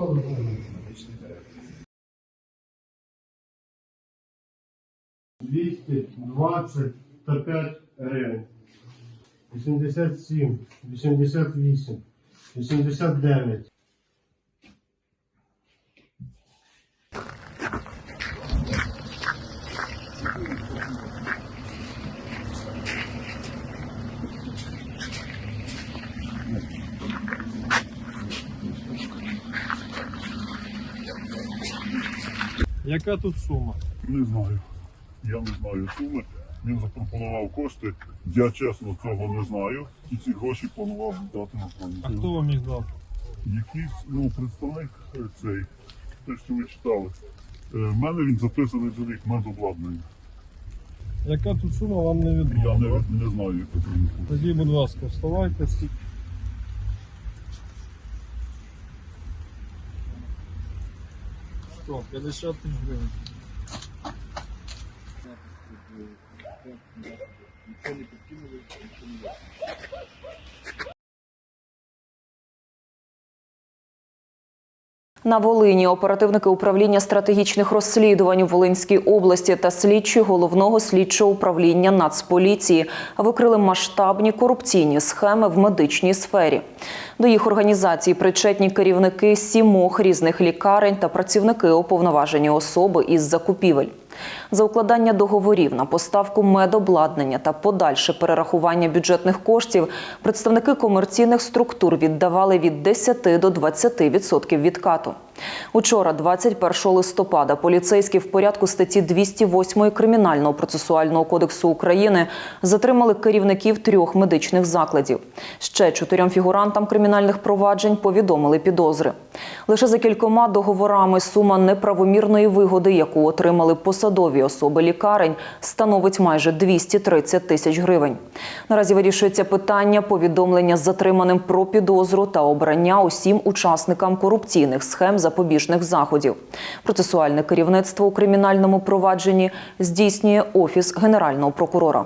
ніколи не буде. Двісті двадцять та п'ять гривень. 87, 88, 89. Яка тут сума? Не знаю. Я не знаю суми. Він запропонував кошти. Я чесно цього не знаю. І ці гроші планував дати на А хто вам їх дав? Якийсь ну, представник е, цей, те, що ви читали. Е, В мене він записаний за рік медобладнання. Яка тут сума вам не Я не, не знаю, яка це інфo. Тоді, будь ласка, вставайте. всі. Що, 50 тисяч гривень. На Волині оперативники управління стратегічних розслідувань у Волинській області та слідчі головного слідчого управління Нацполіції викрили масштабні корупційні схеми в медичній сфері. До їх організації причетні керівники сімох різних лікарень та працівники уповноважені особи із закупівель. За укладання договорів на поставку медобладнання та подальше перерахування бюджетних коштів представники комерційних структур віддавали від 10 до 20% відкату. Учора, 21 листопада, поліцейські в порядку статті 208 Кримінального процесуального кодексу України затримали керівників трьох медичних закладів. Ще чотирьом фігурантам кримінальних проваджень повідомили підозри. Лише за кількома договорами сума неправомірної вигоди, яку отримали посадові особи лікарень, становить майже 230 тисяч гривень. Наразі вирішується питання повідомлення затриманим про підозру та обрання усім учасникам корупційних схем запобіжних заходів. Процесуальне керівництво у кримінальному провадженні здійснює офіс генерального прокурора.